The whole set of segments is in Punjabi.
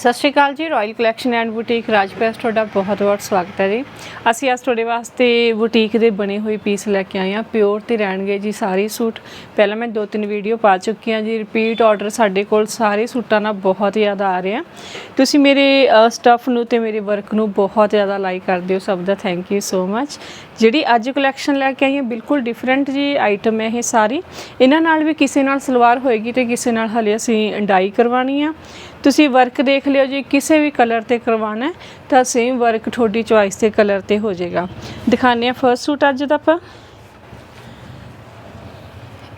ਸਤਿ ਸ਼੍ਰੀ ਅਕਾਲ ਜੀ ਰਾਇਲ ਕਲੈਕਸ਼ਨ ਐਂਡ ਬੁਟੀਕ ਰਾਜਪੈਸ, ਤੁਹਾਡਾ ਬਹੁਤ-ਬਹੁਤ ਸਵਾਗਤ ਹੈ ਜੀ। ਅਸੀਂ ਅੱਜ ਤੁਹਾਡੇ ਵਾਸਤੇ ਬੁਟੀਕ ਦੇ ਬਣੇ ਹੋਏ ਪੀਸ ਲੈ ਕੇ ਆਏ ਹਾਂ। ਪਿਓਰ ਤੇ ਰਹਿਣਗੇ ਜੀ ਸਾਰੇ ਸੂਟ। ਪਹਿਲਾਂ ਮੈਂ ਦੋ ਤਿੰਨ ਵੀਡੀਓ ਪਾ ਚੁੱਕੀ ਹਾਂ ਜੀ। ਰਿਪੀਟ ਆਰਡਰ ਸਾਡੇ ਕੋਲ ਸਾਰੇ ਸੂਟਾਂ ਨਾਲ ਬਹੁਤ ਜ਼ਿਆਦਾ ਆ ਰਹੇ। ਆ ਤੁਸੀਂ ਮੇਰੇ ਸਟੱਫ ਨੂੰ ਤੇ ਮੇਰੇ ਵਰਕ ਨੂੰ ਬਹੁਤ ਜ਼ਿਆਦਾ ਲਾਈਕ ਕਰਦੇ ਹੋ ਸਭ ਦਾ ਥੈਂਕ ਯੂ ਸੋ ਮੱਚ ਜਿਹੜੀ ਅੱਜ ਕਲੈਕਸ਼ਨ ਲੈ ਕੇ ਆਈ ਹਾਂ, ਬਿਲਕੁਲ ਡਿਫਰੈਂਟ ਜੀ ਆਈਟਮ ਹੈ ਇਹ ਸਾਰੀ। ਇਹਨਾਂ ਨਾਲ ਵੀ ਕਿਸੇ ਨਾਲ ਸਲਵਾਰ ਹੋਏਗੀ ਤੇ ਕਿਸੇ ਨਾਲ ਹਲੇ ਅਸੀਂ ਡਾਈ ਕਰਵਾਣੀ ਆ। ਤੁਸੀਂ ਵਰਕ ਦੇਖ ਲਿਓ ਜੀ, ਕਿਸੇ ਵੀ ਕਲਰ ਤੇ ਕਰਵਾਉਣਾ ਹੈ, ਤਾਂ ਸੇਮ ਵਰਕ ਤੁਹਾਡੀ ਚੁਆਇਸ ਦੇ ਕਲਰ ਤੇ ਹੋ ਜਾਏਗਾ। ਦਿਖਾਉਂਦੇ ਆ ਫਰਸਟ ਸੂਟ ਅੱਜ ਦਾ ਆਪਾਂ।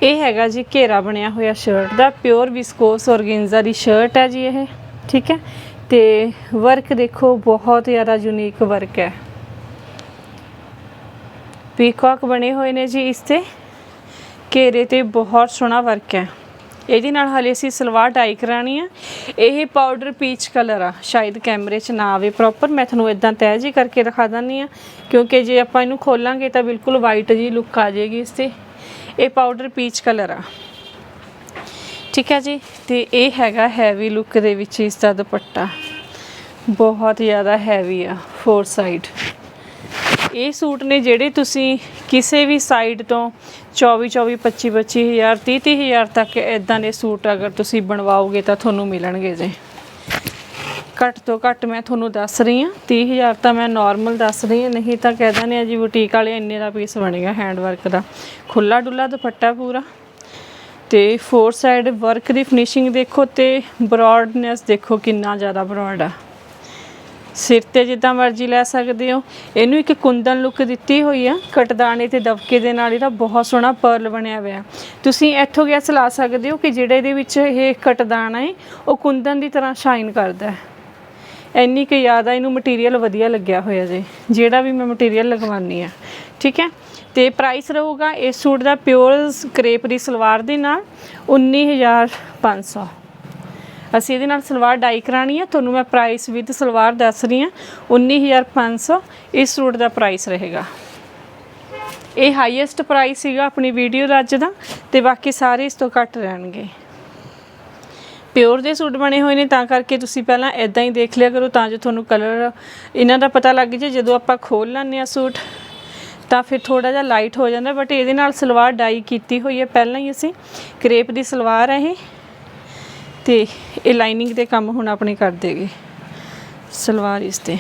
ਇਹ ਹੈਗਾ ਜੀ ਘੇਰਾ ਬਣਿਆ ਹੋਇਆ ਸ਼ਰਟ ਦਾ ਪਿਓਰ ਵਿਸਕੋਸ ਔਰਗੈਂਜ਼ਾ ਦੀ ਸ਼ਰਟ ਹੈ ਜੀ ਇਹ, ਠੀਕ ਹੈ? ਤੇ ਵਰਕ ਦੇਖੋ, ਬਹੁਤ ਜ਼ਿਆਦਾ ਯੂਨੀਕ ਵਰਕ ਹੈ। ਪੀਕਾਕ ਬਣੇ ਹੋਏ ਨੇ ਜੀ ਇਸ ਤੇ। ਘੇਰੇ ਤੇ ਬਹੁਤ ਸੋਹਣਾ ਵਰਕ ਹੈ। ਇਹਦੇ ਨਾਲ ਹਲੇ ਅਸੀਂ ਸਲਵਾਰ ਡਾਈ ਕਰਾਣੀ ਆ। ਇਹ ਪਾਊਡਰ ਪੀਚ ਕਲਰ ਆ। ਸ਼ਾਇਦ ਕੈਮਰੇ 'ਚ ਨਾ ਆਵੇ ਪ੍ਰੋਪਰ ਮੈਂ ਤੁਹਾਨੂੰ ਇਦਾਂ ਤੈਅ ਜੀ ਕਰਕੇ ਦਿਖਾ ਦਿੰਨੀ ਆ। ਕਿਉਂਕਿ ਜੇ ਆਪਾਂ ਇਹਨੂੰ ਖੋਲਾਂਗੇ ਤਾਂ ਬਿਲਕੁਲ ਵਾਈਟ ਜੀ ਲੁੱਕ ਆ ਜਾਏਗੀ ਇਸ ਤੇ। ਇਹ ਪਾਊਡਰ ਪੀਚ ਕਲਰ ਆ। ਠੀਕ ਹੈ ਜੀ? ਤੇ ਇਹ ਹੈਗਾ ਹੈਵੀ ਲੁੱਕ ਦੇ ਵਿੱਚ ਇਸ ਦਾ ਦੁਪੱਟਾ। ਬਹੁਤ ਜ਼ਿਆਦਾ ਹੈਵੀ ਆ ਫੋਰ ਸਾਈਡ ਇਹ ਸੂਟ ਨੇ ਜਿਹੜੇ ਤੁਸੀਂ ਕਿਸੇ ਵੀ ਸਾਈਡ ਤੋਂ 24 24 25 25000 30 30000 ਤੱਕ ਇਦਾਂ ਦੇ ਸੂਟ ਅਗਰ ਤੁਸੀਂ ਬਣਵਾਓਗੇ ਤਾਂ ਤੁਹਾਨੂੰ ਮਿਲਣਗੇ ਜੇ। ਘੱਟ ਤੋਂ ਘੱਟ ਮੈਂ ਤੁਹਾਨੂੰ ਦੱਸ ਰਹੀ ਹਾਂ 30000 ਤਾਂ ਮੈਂ ਨਾਰਮਲ ਦੱਸ ਰਹੀ ਹਾਂ, ਨਹੀਂ ਤਾਂ ਕਹਿ ਦਿੰਦੇ ਆ ਜੀ ਬੁਟੀਕ ਵਾਲੇ ਇੰਨੇ ਦਾ ਪੀਸ ਬਣੇਗਾ ਹੈਂਡ ਵਰਕ ਦਾ। ਖੁੱਲਾ ਡੁੱਲਾ ਦੁਪੱਟਾ ਪੂਰਾ ਤੇ ਫੋਰ ਸਾਈਡ ਵਰਕ ਦੀ ਫਿਨਿਸ਼ਿੰਗ ਦੇਖੋ ਤੇ ਬ੍ਰੌਡਨੈਸ ਦੇਖੋ ਕਿੰਨਾ ਜ਼ਿਆਦਾ ਬ੍ਰੌਡ ਆ। ਸਿਰ ਤੇ ਜਿੱਦਾਂ ਮਰਜ਼ੀ ਲੈ ਸਕਦੇ ਹੋ। ਇਹਨੂੰ ਇੱਕ ਕੁੰਦਨ ਲੁੱਕ ਦਿੱਤੀ ਹੋਈ ਆ। ਕਟਦਾਣੇ ਤੇ ਦਬਕੇ ਦੇ ਨਾਲ ਇਹਦਾ ਬਹੁਤ ਸੋਹਣਾ ਪਰਲ ਬਣਿਆ ਹੋਇਆ। ਤੁਸੀਂ ਇੱਥੋਂ ਗੈਸ ਲਾ ਸਕਦੇ ਹੋ ਕਿ ਜਿਹੜਾ ਇਹਦੇ ਵਿੱਚ ਇਹ ਕਟਦਾਣਾ ਹੈ ਉਹ ਕੁੰਦਨ ਦੀ ਤਰ੍ਹਾਂ ਸ਼ਾਈਨ ਕਰਦਾ ਹੈ। ਇੰਨੀ ਕੁ ਜ਼ਿਆਦਾ ਇਹਨੂੰ ਮਟੀਰੀਅਲ ਵਧੀਆ ਲੱਗਿਆ ਹੋਇਆ ਜੀ। ਜਿਹੜਾ ਵੀ ਮੈਂ ਮਟੀਰੀਅਲ ਲਗਵਾਨੀ ਆ। ਠੀਕ ਹੈ? ਤੇ ਪ੍ਰਾਈਸ ਰਹੂਗਾ ਇਸ ਸੂਟ ਦਾ ਪਿਓਰ ਕਰੇਪ ਦੀ ਸਲਵਾਰ ਦੇ ਨਾਲ 19500 ਅਸੀਂ ਇਹਦੇ ਨਾਲ ਸਲਵਾਰ ਡਾਈ ਕਰਾਣੀ ਹੈ ਤੁਹਾਨੂੰ ਮੈਂ ਪ੍ਰਾਈਸ ਵਿਦ ਸਲਵਾਰ ਦੱਸ ਰਹੀ ਹਾਂ। 19500 ਇਸ ਸੂਟ ਦਾ ਪ੍ਰਾਈਸ ਰਹੇਗਾ। ਇਹ ਹਾਈਐਸਟ ਪ੍ਰਾਈਸ ਸੀਗਾ ਆਪਣੀ ਵੀਡੀਓ ਦਾ ਅੱਜ ਦਾ ਤੇ ਬਾਕੀ ਸਾਰੇ ਇਸ ਤੋਂ ਘੱਟ ਰਹਿਣਗੇ। ਪਿਓਰ ਦੇ ਸੂਟ ਬਣੇ ਹੋਏ ਨੇ, ਤਾਂ ਕਰਕੇ ਤੁਸੀਂ ਪਹਿਲਾਂ ਇਦਾਂ ਹੀ ਦੇਖ ਲਿਆ ਕਰੋ, ਤਾਂ ਜੋ ਤੁਹਾਨੂੰ ਕਲਰ ਇਹਨਾਂ ਦਾ ਪਤਾ ਲੱਗ ਜੇ, ਜਦੋਂ ਆਪਾਂ ਖੋਲ ਲੈਂਦੇ ਆ ਸੂਟ, ਤਾਂ ਫਿਰ ਥੋੜਾ ਜਿਹਾ ਲਾਈਟ ਹੋ ਜਾਂਦਾ ਬਟ ਇਹਦੇ ਨਾਲ ਸਲਵਾਰ ਡਾਈ ਕੀਤੀ ਹੋਈ ਹੈ, ਪਹਿਲਾਂ ਹੀ ਅਸੀਂ, ਕਰੇਪ ਦੀ ਸਲਵਾਰ ਹੈ ਇਹ। ਤੇ ਇਹ ਲਾਈਨਿੰਗ ਦੇ ਕੰਮ ਹੁਣ ਆਪਣੇ ਕਰ ਦੇਗੇ। ਸਲਵਾਰ ਇਸ ਤੇ।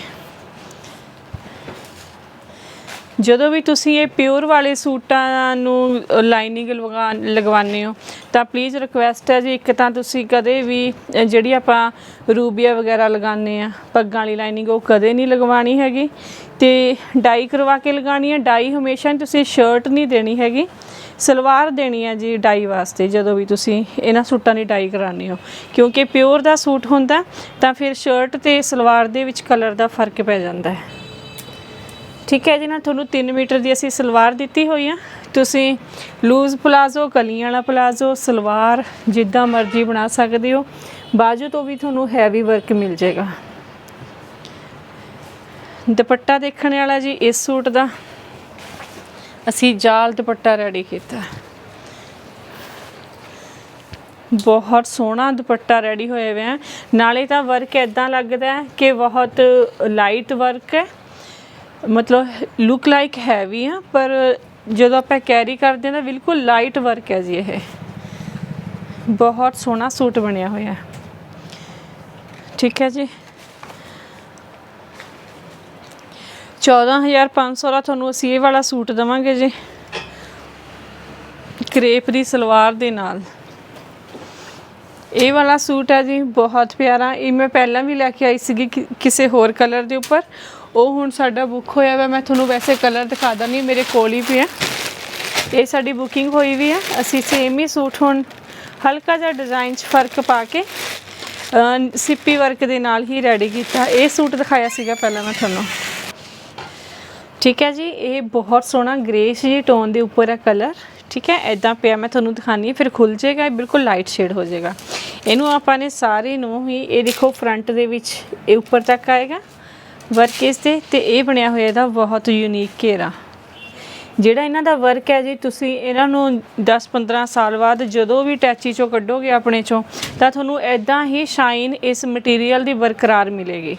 ਜਦੋਂ ਵੀ ਤੁਸੀਂ ਇਹ ਪਿਓਰ ਵਾਲੇ ਸੂਟਾਂ ਨੂੰ ਲਾਈਨਿੰਗ ਲਗਾ ਲਗਵਾਉਂਦੇ ਹੋ, ਤਾਂ ਪਲੀਜ਼ ਰਿਕੁਐਸਟ ਹੈ ਜੀ, ਇੱਕ ਤਾਂ ਤੁਸੀਂ ਕਦੇ ਵੀ ਜਿਹੜੀ ਆਪਾਂ ਰੂਬੀਆ ਵਗੈਰਾ ਲਗਾਉਂਦੇ ਆ ਪੱਗਾਂ ਵਾਲੀ ਲਾਈਨਿੰਗ ਉਹ ਕਦੇ ਨਹੀਂ ਲਗਵਾਉਣੀ ਹੈਗੀ। ਤੇ ਡਾਈ ਕਰਵਾ ਕੇ ਲਗਾਉਣੀ ਹੈ ਡਾਈ ਹਮੇਸ਼ਾ ਤੁਸੀਂ ਸ਼ਰਟ ਨਹੀਂ ਦੇਣੀ ਹੈਗੀ। ਸਲਵਾਰ ਦੇਣੀ ਹੈ ਜੀ ਡਾਈ ਵਾਸਤੇ, ਜਦੋਂ ਵੀ ਤੁਸੀਂ ਇਹਨਾਂ ਸੂਟਾਂ ਦੀ ਡਾਈ ਕਰਾਉਂਦੇ ਹੋ। ਕਿਉਂਕਿ ਪਿਓਰ ਦਾ ਸੂਟ ਹੁੰਦਾ, ਤਾਂ ਫਿਰ ਸ਼ਰਟ ਤੇ ਸਲਵਾਰ ਦੇ ਵਿੱਚ ਕਲਰ ਦਾ ਫ਼ਰਕ ਪੈ ਜਾਂਦਾ ਹੈ। ਠੀਕ ਹੈ ਇਹਦੇ ਨਾਲ ਤੁਹਾਨੂੰ 3 ਮੀਟਰ ਦੀ ਅਸੀਂ ਸਲਵਾਰ ਦਿੱਤੀ ਹੋਈ ਆ। ਤੁਸੀਂ ਲੂਜ਼ ਪਲਾਜ਼ੋ ਕਲੀਆਂ ਵਾਲਾ ਪਲਾਜ਼ੋ ਸਲਵਾਰ ਜਿੱਦਾਂ ਮਰਜ਼ੀ ਬਣਾ ਸਕਦੇ ਹੋ। ਬਾਜੂ ਤੋਂ ਵੀ ਤੁਹਾਨੂੰ ਹੈਵੀ ਵਰਕ ਮਿਲ ਜਾਏਗਾ। ਦੁਪੱਟਾ ਦੇਖਣ ਵਾਲਾ ਜੀ, ਇਸ ਸੂਟ ਦਾ। ਅਸੀਂ ਜਾਲ ਦੁਪੱਟਾ ਰੈਡੀ ਕੀਤਾ। ਬਹੁਤ ਸੋਹਣਾ ਦੁਪੱਟਾ ਰੈਡੀ ਹੋਏ ਹੋਇਆ। ਨਾਲੇ ਤਾਂ ਵਰਕ ਇਦਾਂ ਲੱਗਦਾ ਕਿ ਬਹੁਤ ਲਾਈਟ ਵਰਕ ਹੈ। ਮਤਲਬ ਲੁੱਕ ਲਾਈਕ ਹੈਵੀ ਆ, ਪਰ ਜਦੋਂ ਆਪਾਂ ਕੈਰੀ ਕਰਦੇ ਹਾਂ ਤਾਂ ਬਿਲਕੁਲ ਲਾਈਟ ਵਰਕ ਹੈ ਜੀ ਇਹ। ਬਹੁਤ ਸੋਹਣਾ ਸੂਟ ਬਣਿਆ ਹੋਇਆ। ਹੈ ਠੀਕ ਹੈ ਜੀ। 14500 ਦਾ ਤੁਹਾਨੂੰ ਅਸੀਂ ਇਹ ਵਾਲਾ ਸੂਟ ਦਵਾਂਗੇ ਜੀ। ਕਰੇਪ ਦੀ ਸਲਵਾਰ ਦੇ ਨਾਲ। ਇਹ ਵਾਲਾ ਸੂਟ ਹੈ ਜੀ, ਬਹੁਤ ਪਿਆਰਾ। ਇਹ ਮੈਂ ਪਹਿਲਾਂ ਵੀ ਲੈ ਕੇ ਆਈ ਸੀਗੀ ਕਿਸੇ ਹੋਰ ਕਲਰ ਦੇ ਉੱਪਰ। ਉਹ ਹੁਣ ਸਾਡਾ ਬੁੱਕ ਹੋਇਆ ਵਾ ਮੈਂ ਤੁਹਾਨੂੰ ਵੈਸੇ ਕਲਰ ਦਿਖਾ ਦਾਂਗੀ ਮੇਰੇ ਕੋਲ ਹੀ ਪਿਆ ਇਹ ਸਾਡੀ ਬੁਕਿੰਗ ਹੋਈ ਵੀ ਹੈ। ਅਸੀਂ ਸੇਮ ਹੀ ਸੂਟ ਹੁਣ ਹਲਕਾ ਜਿਹਾ ਡਿਜ਼ਾਈਨ 'ਚ ਫ਼ਰਕ ਪਾ ਕੇ ਅਹ, ਸਿੱਪੀ ਵਰਕ ਦੇ ਨਾਲ ਹੀ ਰੈਡੀ ਕੀਤਾ। ਇਹ ਸੂਟ ਦਿਖਾਇਆ ਸੀਗਾ ਪਹਿਲਾਂ ਮੈਂ ਤੁਹਾਨੂੰ। ਠੀਕ ਹੈ ਜੀ ਇਹ ਬਹੁਤ ਸੋਹਣਾ ਗ੍ਰੇਸ਼ ਜੀ ਟੋਨ ਦੇ ਉੱਪਰ ਹੈ ਕਲਰ ਠੀਕ ਹੈ ਐਦਾਂ ਪਿਆ ਮੈਂ ਤੁਹਾਨੂੰ ਦਿਖਾਣੀ ਹੈ ਫਿਰ ਖੁੱਲ ਜਾਏਗਾ ਇਹ ਬਿਲਕੁਲ ਲਾਈਟ ਸ਼ੇਡ ਹੋ ਜਾਏਗਾ। ਇਹਨੂੰ ਆਪਾਂ ਨੇ ਸਾਰੇ ਨੂੰ ਹੀ ਇਹ ਦੇਖੋ ਫਰੰਟ ਦੇ ਵਿੱਚ ਇਹ ਉੱਪਰ ਤੱਕ ਆਏਗਾ। ਵਰਕ ਇਸ ਤੇ ਤੇ ਇਹ ਬਣਿਆ ਹੋਇਆ ਇਹਦਾ ਬਹੁਤ ਯੂਨੀਕ ਘੇਰਾ। ਜਿਹੜਾ ਇਹਨਾਂ ਦਾ ਵਰਕ ਹੈ ਜੀ, ਤੁਸੀਂ ਇਹਨਾਂ ਨੂੰ 10-15 ਸਾਲ ਬਾਅਦ ਜਦੋਂ ਵੀ ਟੈਚੀ ਚੋਂ ਕੱਢੋਗੇ ਆਪਣੇ ਚੋਂ, ਤਾਂ ਤੁਹਾਨੂੰ ਐਦਾਂ ਹੀ ਸ਼ਾਈਨ ਇਸ ਮਟੀਰੀਅਲ ਦੀ ਬਰਕਰਾਰ ਮਿਲੇਗੀ।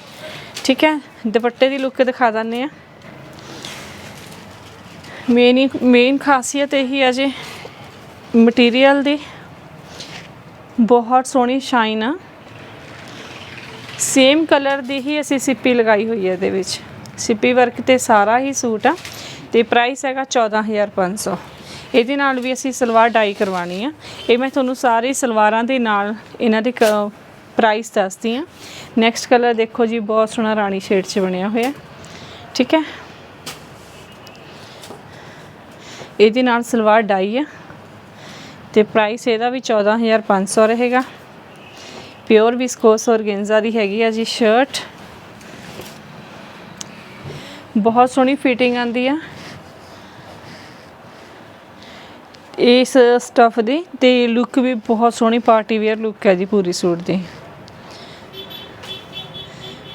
ਠੀਕ ਹੈ? ਦੁਪੱਟੇ ਦੀ ਲੁੱਕ ਦਿਖਾ ਦਿੰਦੇ ਆ ਮੇਨ ਮੇਨ ਖਾਸੀਅਤ ਇਹੀ ਹੈ ਜੀ ਮਟੀਰੀਅਲ ਦੀ। ਬਹੁਤ ਸੋਹਣੀ ਸ਼ਾਈਨ ਆ। ਸੇਮ ਕਲਰ ਦੀ ਹੀ ਅਸੀਂ ਸਿੱਪੀ ਲਗਾਈ ਹੋਈ ਹੈ ਇਹਦੇ ਵਿੱਚ। ਸਿੱਪੀ ਵਰਕ ਤੇ ਸਾਰਾ ਹੀ ਸੂਟ ਆ ਤੇ ਪ੍ਰਾਈਸ ਹੈਗਾ 14500 ਇਹਦੇ ਨਾਲ ਵੀ ਅਸੀਂ ਸਲਵਾਰ ਡਾਈ ਕਰਵਾਣੀ ਆ। ਇਹ ਮੈਂ ਤੁਹਾਨੂੰ ਸਾਰੇ ਸਲਵਾਰਾਂ ਦੇ ਨਾਲ ਇਹਨਾਂ ਦੇ ਪ੍ਰਾਈਸ ਦੱਸਦੀ ਆ। ਨੈਕਸਟ ਕਲਰ ਦੇਖੋ ਜੀ, ਬਹੁਤ ਸੋਹਣਾ ਰਾਣੀ ਸ਼ੇਡ 'ਚ ਬਣਿਆ ਹੋਇਆ। ਠੀਕ ਹੈ? ਇਹਦੇ ਨਾਲ ਸਲਵਾਰ ਡਾਈ ਆ। ਤੇ ਪ੍ਰਾਈਸ ਇਹਦਾ ਵੀ 14500 ਰਹੇਗਾ। ਪਿਓਰ ਵਿਸਕੋਸ ਔਰਗੈਂਜ਼ਾ ਦੀ ਹੈਗੀ ਆ ਜੀ ਸ਼ਰਟ ਬਹੁਤ ਸੋਹਣੀ ਫਿਟਿੰਗ ਆਂਦੀ ਆ। ਇਸ ਸਟਫ ਦੀ ਤੇ ਲੁੱਕ ਵੀ ਬਹੁਤ ਸੋਹਣੀ ਪਾਰਟੀ ਵੇਅਰ ਲੁੱਕ ਹੈ ਜੀ ਪੂਰੀ ਸੂਟ ਦੀ।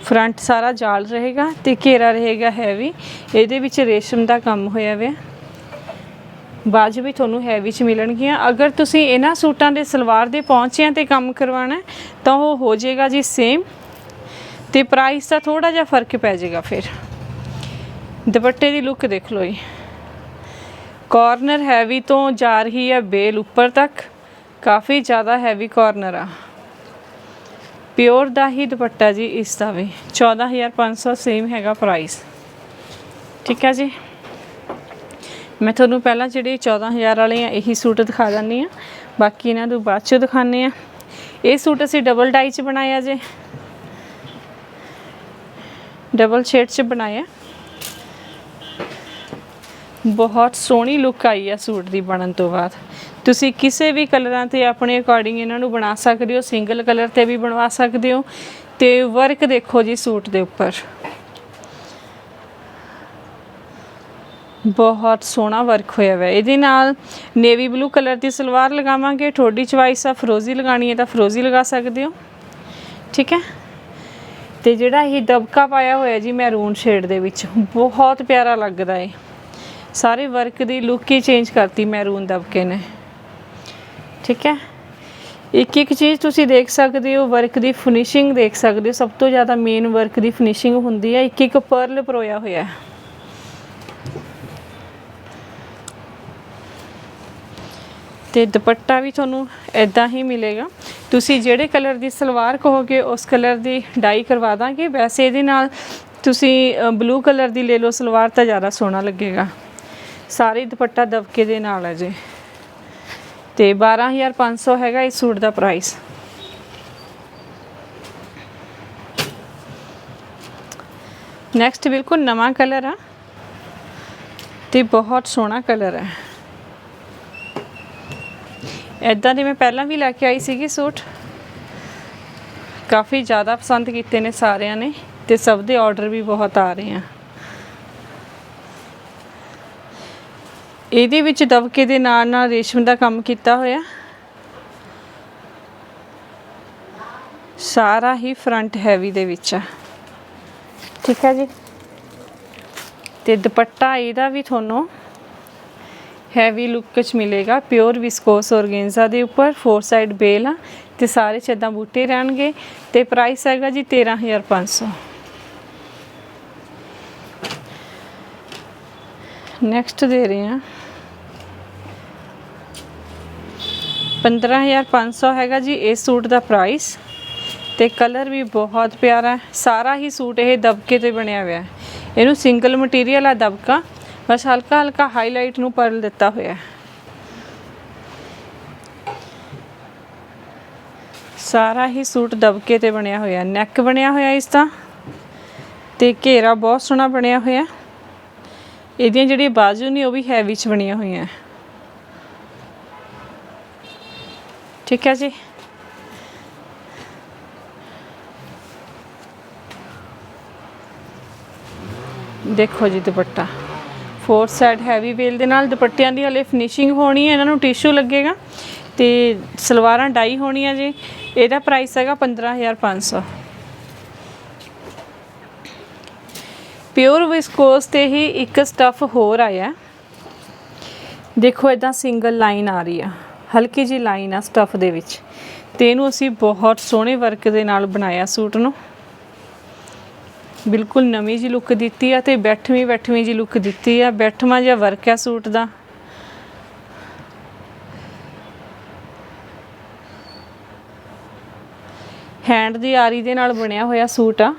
ਫਰੰਟ ਸਾਰਾ ਜਾਲ ਰਹੇਗਾ ਤੇ ਘੇਰਾ ਰਹੇਗਾ ਹੈਵੀ ਇਹਦੇ ਵਿੱਚ ਰੇਸ਼ਮ ਦਾ ਕੰਮ ਹੋਇਆ ਹੋਇਆ ਬਾਜੂ ਵੀ ਤੁਹਾਨੂੰ ਹੈਵੀ ਚ ਮਿਲਣਗੀਆਂ। ਅਗਰ ਤੁਸੀਂ ਇਹਨਾਂ ਸੂਟਾਂ ਦੇ ਸਲਵਾਰ ਦੇ ਪਹੁੰਚਿਆਂ ਤੇ ਕੰਮ ਕਰਵਾਉਣਾ ਤਾਂ ਉਹ ਹੋ ਜਾਏਗਾ ਜੀ ਸੇਮ ਤੇ ਪ੍ਰਾਈਸ ਦਾ ਥੋੜਾ ਜਿਹਾ ਫ਼ਰਕ ਪੈ ਜਾਏਗਾ ਫਿਰ। ਦੁਪੱਟੇ ਦੀ ਲੁੱਕ ਦੇਖ ਲਓ ਜੀ। ਕਾਰਨਰ ਹੈਵੀ ਤੋਂ ਜਾ ਰਹੀ ਹੈ ਬੇਲ ਉੱਪਰ ਤੱਕ। ਕਾਫੀ ਜ਼ਿਆਦਾ ਹੈਵੀ ਕਾਰਨਰ ਆ। ਪਿਓਰ ਦਾ ਹੀ ਦੁਪੱਟਾ ਜੀ ਇਸ ਦਾ ਵੀ। 14500 ਸੇਮ ਹੈਗਾ ਪ੍ਰਾਈਸ ਠੀਕ ਹੈ ਜੀ? ਮੈਂ ਤੁਹਾਨੂੰ ਪਹਿਲਾਂ ਜਿਹੜੇ 14000 ਵਾਲੇ ਆ, ਇਹੀ ਸੂਟ ਦਿਖਾ ਦਿੰਨੀ ਆ। ਬਾਕੀ ਇਹਨਾਂ ਨੂੰ ਬਾਅਦ 'ਚੋਂ ਦਿਖਾਣੇ ਆ। ਇਹ ਸੂਟ ਅਸੀਂ ਡਬਲ ਡਾਈ ਚ ਬਣਾਇਆ ਜੇ। ਡਬਲ ਸ਼ੇਡ ਚ ਬਣਾਇਆ। ਬਹੁਤ ਸੋਹਣੀ ਲੁੱਕ ਆਈ ਆ ਸੂਟ ਦੀ ਬਣਨ ਤੋਂ ਬਾਅਦ। ਤੁਸੀਂ ਕਿਸੇ ਵੀ ਕਲਰਾਂ ਤੇ ਆਪਣੇ ਅਕੋਰਡਿੰਗ ਇਹਨਾਂ ਨੂੰ ਬਣਾ ਸਕਦੇ ਹੋ ਸਿੰਗਲ ਕਲਰ ਤੇ ਵੀ ਬਣਵਾ ਸਕਦੇ ਹੋ ਤੇ ਵਰਕ ਦੇਖੋ ਜੀ ਸੂਟ ਦੇ ਉੱਪਰ। ਬਹੁਤ ਸੋਹਣਾ ਵਰਕ ਹੋਇਆ ਹੋਇਆ ਇਹਦੇ ਨਾਲ ਨੇਵੀ ਬਲੂ ਕਲਰ ਦੀ ਸਲਵਾਰ ਲਗਾਵਾਂਗੇ, ਤੁਹਾਡੀ ਚੁਆਇਸ ਆ ਫਰੋਜ਼ੀ ਲਗਾਣੀ ਹੈ ਤਾਂ ਫਰੋਜ਼ੀ ਲਗਾ ਸਕਦੇ ਹੋ। ਠੀਕ ਹੈ? ਤੇ ਜਿਹੜਾ ਇਹ ਦਬਕਾ ਪਾਇਆ ਹੋਇਆ ਜੀ ਮੈਰੂਨ ਸ਼ੇਡ ਦੇ ਵਿੱਚ, ਬਹੁਤ ਪਿਆਰਾ ਲੱਗਦਾ ਏ। ਸਾਰੇ ਵਰਕ ਦੀ ਲੁੱਕ ਹੀ ਚੇਂਜ ਕਰਤੀ ਮੈਰੂਨ ਦਬਕੇ ਨੇ। ਠੀਕ ਹੈ? ਇੱਕ ਇੱਕ ਚੀਜ਼ ਤੁਸੀਂ ਦੇਖ ਸਕਦੇ ਹੋ ਵਰਕ ਦੀ ਫਿਨਿਸ਼ਿੰਗ ਦੇਖ ਸਕਦੇ ਹੋ। ਸਭ ਤੋਂ ਜ਼ਿਆਦਾ ਮੇਨ ਵਰਕ ਦੀ ਫਿਨਿਸ਼ਿੰਗ ਹੁੰਦੀ ਹੈ, ਇੱਕ ਇੱਕ ਪਰਲ ਪਰੋਇਆ ਹੋਇਆ। ਹੈ ਤੇ ਦੁਪੱਟਾ ਵੀ ਤੁਹਾਨੂੰ ਇਦਾਂ ਹੀ ਮਿਲੇਗਾ। ਤੁਸੀਂ ਜਿਹੜੇ ਕਲਰ ਦੀ ਸਲਵਾਰ ਕਹੋਗੇ, ਉਸ ਕਲਰ ਦੀ ਡਾਈ ਕਰਵਾ ਦਾਂਗੇ। ਵੈਸੇ ਇਹਦੇ ਨਾਲ ਤੁਸੀਂ ਬਲੂ ਕਲਰ ਦੀ ਲੈ ਲਓ, ਸਲਵਾਰ ਤਾਂ ਜ਼ਿਆਦਾ ਸੋਹਣਾ ਲੱਗੇਗਾ। ਸਾਰੇ ਦੁਪੱਟਾ ਦਬਕੇ ਦੇ ਨਾਲ ਹੈ ਜੀ। ਤੇ 12500 ਹੈਗਾ ਇਸ ਸੂਟ ਦਾ ਪ੍ਰਾਈਸ ਨੈਕਸਟ ਬਿਲਕੁਲ ਨਵਾਂ ਕਲਰ ਆ। ਤੇ ਬਹੁਤ ਸੋਹਣਾ ਕਲਰ ਹੈ ਇਦਾਂ ਦੇ ਮੈਂ ਪਹਿਲਾਂ ਵੀ ਲੈ ਕੇ ਆਈ ਸੀਗੀ ਸੂਟ। ਕਾਫੀ ਜ਼ਿਆਦਾ ਪਸੰਦ ਕੀਤੇ ਨੇ ਸਾਰਿਆਂ ਨੇ ਤੇ ਸਭ ਦੇ ਆਰਡਰ ਵੀ ਬਹੁਤ ਆ ਰਹੇ ਆ। ਇਹਦੇ ਵਿੱਚ ਦਬਕੇ ਦੇ ਨਾਲ ਨਾਲ ਰੇਸ਼ਮ ਦਾ ਕੰਮ ਕੀਤਾ ਹੋਇਆ। ਸਾਰਾ ਹੀ ਫਰੰਟ ਹੈਵੀ ਦੇ ਵਿੱਚ ਆ। ਠੀਕ ਹੈ ਜੀ। ਤੇ ਦੁਪੱਟਾ ਇਹਦਾ ਵੀ ਤੁਹਾਨੂੰ ਹੈਵੀ ਲੁੱਕ ਚ ਮਿਲੇਗਾ ਪਿਓਰ ਵਿਸਕੋਸ ਔਰਗੈਂਜ਼ਾ ਦੇ ਉੱਪਰ ਫੋਰ ਸਾਈਡ ਬੇਲ ਆ, ਤੇ ਸਾਰੇ ਛੱਦਾਂ ਬੂਟੇ ਰਹਿਣਗੇ, ਤੇ ਪ੍ਰਾਈਸ ਹੈਗਾ ਜੀ 13500 ਨੈਕਸਟ ਦੇ ਰਹੇ ਹਾਂ। 15500 ਹੈਗਾ ਜੀ ਇਸ ਸੂਟ ਦਾ ਪ੍ਰਾਈਸ ਤੇ ਕਲਰ ਵੀ ਬਹੁਤ ਪਿਆਰਾ ਹੈ, ਸਾਰਾ ਹੀ ਸੂਟ ਇਹ ਦਬਕੇ ਤੇ ਬਣਿਆ ਹੋਇਆ ਹੈ। ਇਹਨੂੰ ਸਿੰਗਲ ਮਟੀਰੀਅਲ ਆ ਦਬਕਾ ਬਸ ਹਲਕਾ ਹਲਕਾ ਹਾਈਲਾਈਟ ਨੂੰ ਪਰਲ ਦਿੱਤਾ ਹੋਇਆ ਹੈ। ਸਾਰਾ ਹੀ ਸੂਟ ਦਬਕੇ ਤੇ ਬਣਿਆ ਹੋਇਆ ਨੈਕ ਬਣਿਆ ਹੋਇਆ ਇਸ ਦਾ ਤੇ ਘੇਰਾ ਬਹੁਤ ਸੋਹਣਾ ਬਣਿਆ ਹੋਇਆ ਇਹਦੀਆਂ ਜਿਹੜੀਆਂ ਬਾਜੂ ਨੇ ਉਹ ਵੀ ਹੈਵੀ ਚ ਬਣੀਆਂ ਹੋਈਆਂ ਠੀਕ ਹੈ ਜੀ। ਦੇਖੋ ਜੀ ਦੁਪੱਟਾ। ਫੋਰ ਸਾਈਡ ਹੈਵੀ ਵੇਲ ਦੇ ਨਾਲ ਦੁਪੱਟਿਆਂ ਦੀ ਹਲੇ ਫਿਨਿਸ਼ਿੰਗ ਹੋਣੀ ਹੈ, ਇਹਨਾਂ ਨੂੰ ਟਿਸ਼ੂ ਲੱਗੇਗਾ ਤੇ ਸਲਵਾਰਾਂ ਡਾਈ ਹੋਣੀਆਂ ਜੀ, ਇਹਦਾ ਪ੍ਰਾਈਸ ਹੈਗਾ 15500 ਪਿਓਰ ਵਿਸਕੋਸ ਤੇ ਹੀ ਇੱਕ ਸਟਫ ਹੋਰ ਆਇਆ। ਦੇਖੋ ਇਦਾਂ ਸਿੰਗਲ ਲਾਈਨ ਆ ਰਹੀ ਆ, ਹਲਕੀ ਜੀ ਲਾਈਨ ਆ ਸਟਫ ਦੇ ਵਿੱਚ, ਤੇ ਇਹਨੂੰ ਅਸੀਂ ਬਹੁਤ ਸੋਹਣੇ ਵਰਕ ਦੇ ਨਾਲ ਬਣਾਇਆ ਸੂਟ ਨੂੰ। ਬਿਲਕੁਲ ਨਵੀਂ ਜੀ ਲੁੱਕ ਦਿੱਤੀ ਆ ਤੇ ਬੈਠਵੀਂ ਬੈਠਵੀਂ ਜੀ ਲੁੱਕ ਦਿੱਤੀ ਆ। ਬੈਠਵਾਂ ਜਿਹਾ ਵਰਕ ਆ ਸੂਟ ਦਾ। ਹੈਂਡ ਦੀ ਆਰੀ ਦੇ ਨਾਲ ਬਣਿਆ ਹੋਇਆ ਸੂਟ ਆ।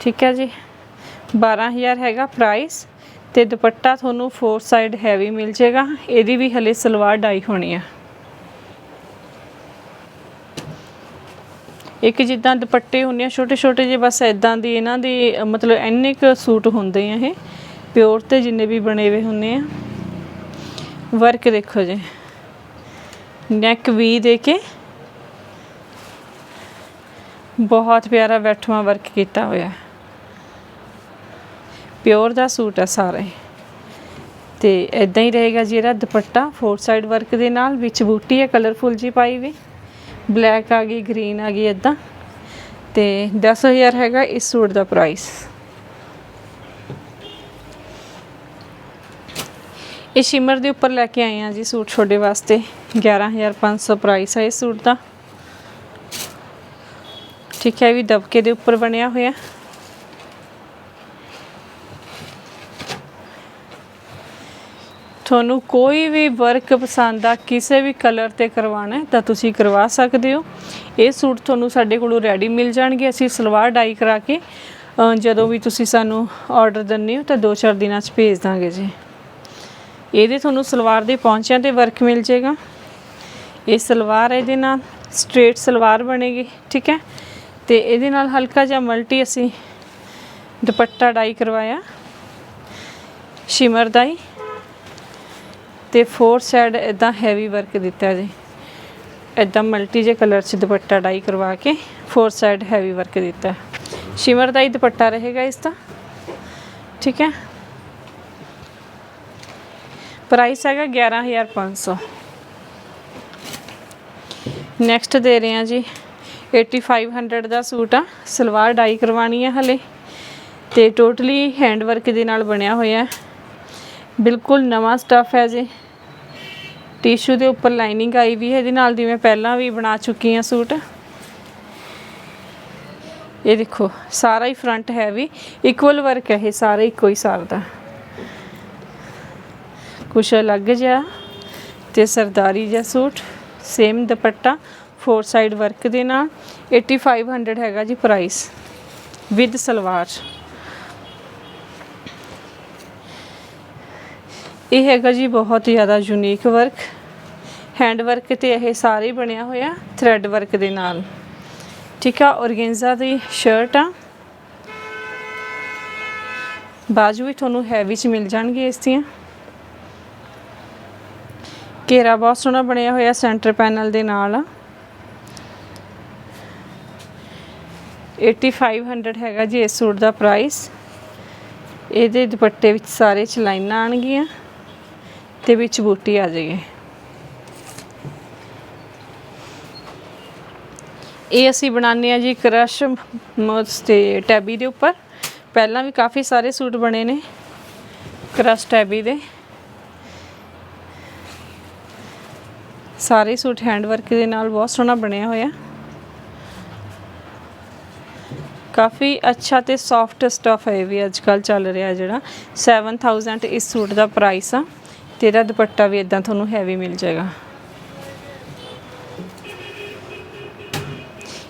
ਠੀਕ ਹੈ ਜੀ। 12000 ਹੈਗਾ ਪ੍ਰਾਈਸ ਤੇ ਦੁਪੱਟਾ ਤੁਹਾਨੂੰ ਫੋਰ ਸਾਈਡ ਹੈਵੀ ਮਿਲ ਜਾਏਗਾ ਇਹਦੀ ਵੀ ਹਲੇ ਸਲਵਾਰ ਡਾਈ ਹੋਣੀ ਆ। ਇੱਕ ਜਿੱਦਾਂ ਦੁਪੱਟੇ ਹੁੰਦੇ ਆ ਛੋਟੇ ਛੋਟੇ ਜਿਹੇ ਬਸ ਇਦਾਂ ਦੀ ਇਹਨਾਂ ਦੀ ਮਤਲਬ ਇੰਨੇ ਕੁ ਸੂਟ ਹੁੰਦੇ ਆ ਇਹ, ਪਿਓਰ ਤੇ ਜਿੰਨੇ ਵੀ ਬਣੇ ਹੋਏ ਹੁੰਦੇ ਆ। ਵਰਕ ਦੇਖੋ ਜੀ। ਨੈਕ ਵੀ ਦੇ ਕੇ ਬਹੁਤ ਪਿਆਰਾ ਬੈਠਵਾ ਵਰਕ ਕੀਤਾ ਹੋਇਆ। ਪਿਓਰ ਦਾ ਸੂਟ ਆ ਸਾਰਾ ਤੇ ਇਦਾਂ ਹੀ ਰਹੇਗਾ ਜੀ ਇਹਦਾ ਦੁਪੱਟਾ, ਫੋਰ ਸਾਈਡ ਵਰਕ ਦੇ ਨਾਲ, ਵਿੱਚ ਬੂਟੀ ਹੈ ਕਲਰਫੁਲ ਜੀ ਪਾਈ ਵੀ ਬਲੈਕ ਆ ਗਈ, ਗ੍ਰੀਨ ਆ ਗਈ ਇਦਾਂ ਤੇ 10000 ਹੈਗਾ ਇਸ ਸੂਟ ਦਾ ਪ੍ਰਾਈਸ ਇਹ ਸ਼ਿਮਰ ਦੇ ਉੱਪਰ ਲੈ ਕੇ ਆਏ ਆ ਜੀ ਸੂਟ ਤੁਹਾਡੇ ਵਾਸਤੇ। 11500 ਪ੍ਰਾਈਸ ਹੈ ਇਸ ਸੂਟ ਦਾ। ਠੀਕ ਹੈ ਵੀ ਦਬਕੇ ਦੇ ਉੱਪਰ ਬਣਿਆ ਹੋਇਆ। ਤੁਹਾਨੂੰ ਕੋਈ ਵੀ ਵਰਕ ਪਸੰਦ ਆ, ਕਿਸੇ ਵੀ ਕਲਰ ਤੇ ਕਰਵਾਉਣਾ ਹੈ, ਤਾਂ ਤੁਸੀਂ ਕਰਵਾ ਸਕਦੇ ਹੋ। ਇਹ ਸੂਟ ਤੁਹਾਨੂੰ ਸਾਡੇ ਕੋਲੋਂ ਰੈਡੀ ਮਿਲ ਜਾਣਗੇ। ਅਸੀਂ ਸਲਵਾਰ ਡਾਈ ਕਰਾ ਕੇ ਜਦੋਂ ਵੀ ਤੁਸੀਂ ਸਾਨੂੰ ਆਰਡਰ ਦਿੰਦੇ ਹੋ, ਤਾਂ 2-4 ਦਿਨਾਂ 'ਚ ਭੇਜ ਦਾਂਗੇ ਜੀ। ਇਹਦੇ ਤੁਹਾਨੂੰ ਸਲਵਾਰ ਦੇ ਪੌਂਚਿਆਂ ਤੇ ਵਰਕ ਮਿਲ ਜਾਏਗਾ। ਇਹ ਸਲਵਾਰ ਇਹਦੇ ਨਾਲ ਸਟ੍ਰੇਟ ਸਲਵਾਰ ਬਣੇਗੀ, ਠੀਕ ਹੈ? ਤੇ ਇਹਦੇ ਨਾਲ ਹਲਕਾ ਜਿਹਾ ਮਲਟੀ ਅਸੀਂ ਦੁਪੱਟਾ ਡਾਈ ਕਰਵਾਇਆ। ਸ਼ਿਮਰ ਦਾ ਤੇ ਫੋਰ ਸਾਈਡ ਇਦਾਂ ਹੈਵੀ ਵਰਕ ਦਿੱਤਾ ਜੀ। ਇਦਾਂ ਮਲਟੀ ਜੇ ਕਲਰ 'ਚ ਦੁਪੱਟਾ ਡਾਈ ਕਰਵਾ ਕੇ ਫੋਰ ਸਾਈਡ ਹੈਵੀ ਵਰਕ ਦਿੱਤਾ। ਸ਼ਿਮਰ ਦਾ ਹੀ ਦੁਪੱਟਾ ਰਹੇਗਾ ਇਸ ਦਾ। ਠੀਕ ਹੈ। ਪ੍ਰਾਈਸ ਹੈਗਾ 11500 ਨੈਕਸਟ ਦੇ ਰਹੇ ਹਾਂ ਜੀ। 8500 ਦਾ ਸੂਟ ਆ। ਸਲਵਾਰ ਡਾਈ ਕਰਵਾਣੀ ਹੈ ਹਲੇ। ਤੇ ਟੋਟਲੀ ਹੈਂਡ ਵਰਕ ਦੇ ਨਾਲ ਬਣਿਆ ਹੋਇਆ। ਬਿਲਕੁਲ ਨਵਾਂ ਸਟਫ ਹੈ ਜੀ। ਟਿਸ਼ੂ ਦੇ ਉੱਪਰ ਲਾਈਨਿੰਗ ਆਈ ਵੀ ਹੈ, ਇਹਦੇ ਨਾਲ ਦੀ ਮੈਂ ਪਹਿਲਾਂ ਵੀ ਬਣਾ ਚੁੱਕੀ ਹਾਂ ਸੂਟ। ਇਹ ਦੇਖੋ, ਸਾਰਾ ਹੀ ਫਰੰਟ ਹੈ ਵੀ ਇਕੁਅਲ ਵਰਕ ਹੈ ਇਹ ਸਾਰਾ ਇੱਕੋ ਹੀ ਸਾਰ ਦਾ। ਕੁਛ ਅਲੱਗ ਜਿਹਾ ਤੇ ਸਰਦਾਰੀ ਜਿਹਾ suit same dupatta four side work ਦੇ ਨਾਲ 8500 ਹੈਗਾ ਜੀ ਪ੍ਰਾਈਸ ਵਿਦ ਸਲਵਾਰ। ਇਹ ਹੈਗਾ ਜੀ ਬਹੁਤ ਜ਼ਿਆਦਾ ਯੂਨੀਕ ਵਰਕ ਹੈਂਡ ਵਰਕ ਤੇ ਇਹ ਸਾਰੇ ਬਣਿਆ ਹੋਇਆ ਥ੍ਰੈਡ ਵਰਕ ਦੇ ਨਾਲ। ਠੀਕ ਆ ਔਰਗੈਂਜ਼ਾ ਦੀ ਸ਼ਰਟ ਆ। ਬਾਜੂ ਵੀ ਤੁਹਾਨੂੰ ਹੈਵੀ ਚ ਮਿਲ ਜਾਣਗੇ ਇਸ ਦੀਆਂ। ਘੇਰਾ ਬਹੁਤ ਸੋਹਣਾ ਬਣਿਆ ਹੋਇਆ ਸੈਂਟਰ ਪੈਨਲ ਦੇ ਨਾਲ ਆ। 8500 ਹੈਗਾ ਜੀ ਇਸ ਸੂਟ ਦਾ ਪ੍ਰਾਈਸ ਇਹਦੇ ਦੁਪੱਟੇ ਵਿੱਚ ਸਾਰੇ ਚ ਲਾਈਨਾਂ ਆਣਗੀਆਂ ਤੇ ਵਿੱਚ ਬੂਟੀ ਆ ਜਾਏਗੀ ਇਹ ਅਸੀਂ ਬਣਾਉਂਦੇ ਆ ਜੀ ਕਰਸ਼ ਮੋਸ ਤੇ ਟੈਬੀ ਦੇ ਉੱਪਰ। ਪਹਿਲਾਂ ਵੀ ਕਾਫੀ ਸਾਰੇ ਸੂਟ ਬਣੇ ਨੇ ਕਰਸ਼ ਟੈਬੀ ਦੇ। ਸਾਰੇ ਸੂਟ ਹੈਂਡ ਵਰਕ ਦੇ ਨਾਲ ਬਹੁਤ ਸੋਹਣਾ ਬਣਿਆ ਹੋਇਆ। ਕਾਫੀ ਅੱਛਾ ਤੇ ਸੌਫਟ ਸਟਫ ਹੈ ਇਹ ਵੀ ਅੱਜ ਕੱਲ ਚੱਲ ਰਿਹਾ ਜਿਹੜਾ। 7000 ਇਸ ਸੂਟ ਦਾ ਪ੍ਰਾਈਸ ਆ। ਤੇ ਇਹਦਾ ਦੁਪੱਟਾ ਵੀ ਇਦਾਂ ਤੁਹਾਨੂੰ ਹੈਵੀ ਮਿਲ ਜਾਏਗਾ।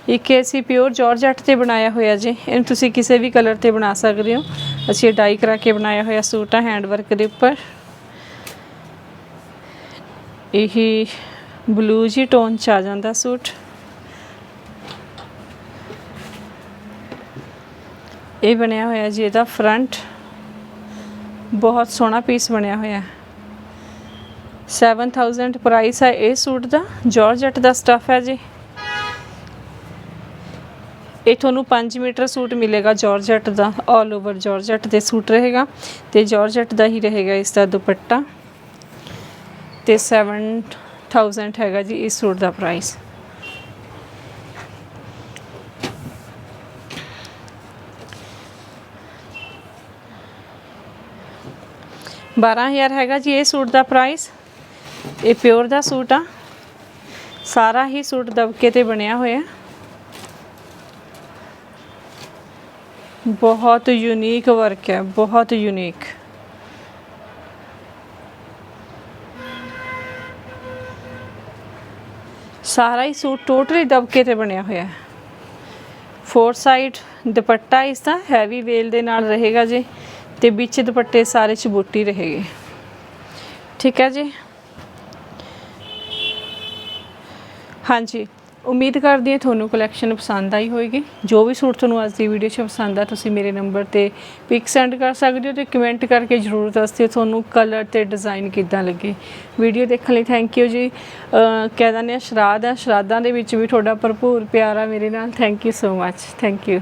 ਇੱਕ ਏਸੀ ਪਿਓਰ ਜਾਰਜਟ ਤੇ ਬਣਾਇਆ ਹੋਇਆ ਜੀ। ਇਹਨੂੰ ਤੁਸੀਂ ਕਿਸੇ ਵੀ ਕਲਰ ਤੇ ਬਣਾ ਸਕਦੇ ਹੋ। ਅਸੀਂ ਇਹ ਡਾਈ ਕਰਾ ਕੇ ਬਣਾਇਆ ਹੋਇਆ ਸੂਟ ਆ ਹੈਂਡ ਵਰਕ ਦੇ ਉੱਪਰ। ਇਹ ਬਲੂ ਜੀ ਟੋਨ ਚ ਆ ਜਾਂਦਾ ਸੂਟ। ਇਹ ਬਣਿਆ ਹੋਇਆ ਜੀ ਇਹਦਾ ਫਰੰਟ ਬਹੁਤ ਸੋਹਣਾ ਪੀਸ ਬਣਿਆ ਹੋਇਆ। ਹੈ 7000 ਪ੍ਰਾਈਸ ਹੈ ਇਹ ਸੂਟ ਦਾ। ਜਾਰਜਟ ਦਾ ਸਟਫ ਹੈ ਜੀ। ਇਹ ਤੁਹਾਨੂੰ 5 ਮੀਟਰ ਸੂਟ ਮਿਲੇਗਾ ਜਾਰਜਟ ਦਾ। 올 ਓਵਰ ਜਾਰਜਟ ਦੇ ਸੂਟ ਰਹੇਗਾ। ਤੇ ਜਾਰਜਟ ਦਾ ਹੀ ਰਹੇਗਾ ਇਸ ਦਾ ਦੁਪੱਟਾ। ਤੇ 7000 ਹੈਗਾ ਜੀ ਇਸ ਸੂਟ ਦਾ ਪ੍ਰਾਈਸ ਬਾਰਾਂ ਹਜ਼ਾਰ ਹੈਗਾ ਜੀ ਇਹ ਸੂਟ ਦਾ ਪ੍ਰਾਈਸ ਇਹ ਪਿਓਰ ਦਾ ਸੂਟ ਆ। ਸਾਰਾ ਹੀ ਸੂਟ ਦਬਕੇ ਤੇ ਬਣਿਆ ਹੋਇਆ। ਬਹੁਤ ਯੂਨੀਕ ਵਰਕ ਹੈ, ਬਹੁਤ ਯੂਨੀਕ ਸਾਰਾ ਹੀ ਸੂਟ ਟੋਟਲੀ ਦਬਕੇ ਤੇ ਬਣਿਆ ਹੋਇਆ ਹੈ। ਫੋਰ ਸਾਈਡ ਦੁਪੱਟਾ ਇਸ ਦਾ ਹੈਵੀ ਵੇਲ ਦੇ ਨਾਲ ਰਹੇਗਾ ਜੀ, ਤੇ ਵਿੱਚ ਦੁਪੱਟੇ ਸਾਰੇ ਚ ਬੂਟੀ ਰਹੇਗੀ। ਠੀਕ ਹੈ ਜੀ। ਹਾਂਜੀ। ਉਮੀਦ ਕਰਦੀ ਹਾਂ ਤੁਹਾਨੂੰ ਕਲੈਕਸ਼ਨ ਪਸੰਦ ਆਈ ਹੋਵੇਗੀ ਜੋ ਵੀ ਸੂਟ ਤੁਹਾਨੂੰ ਅੱਜ ਦੀ ਵੀਡੀਓ 'ਚ ਪਸੰਦ ਆ, ਤੁਸੀਂ ਮੇਰੇ ਨੰਬਰ ਤੇ ਪਿਕ ਸੈਂਡ ਕਰ ਸਕਦੇ ਹੋ ਤੇ ਕਮੈਂਟ ਕਰਕੇ ਜਰੂਰ ਦੱਸ ਦਿਓ ਤੁਹਾਨੂੰ ਕਲਰ ਤੇ ਡਿਜ਼ਾਈਨ ਕਿੱਦਾਂ ਲੱਗੇ। ਵੀਡੀਓ ਦੇਖਣ ਲਈ ਥੈਂਕ ਯੂ ਜੀ। ਕਹਿ ਦਿੰਦੇ ਆ ਸ਼ਰਾਧ ਆ। ਸ਼ਰਾਧਾਂ ਦੇ ਵਿੱਚ ਵੀ ਤੁਹਾਡਾ ਭਰਪੂਰ ਪਿਆਰ ਆ ਮੇਰੇ ਨਾਲ। Thank you so much thank you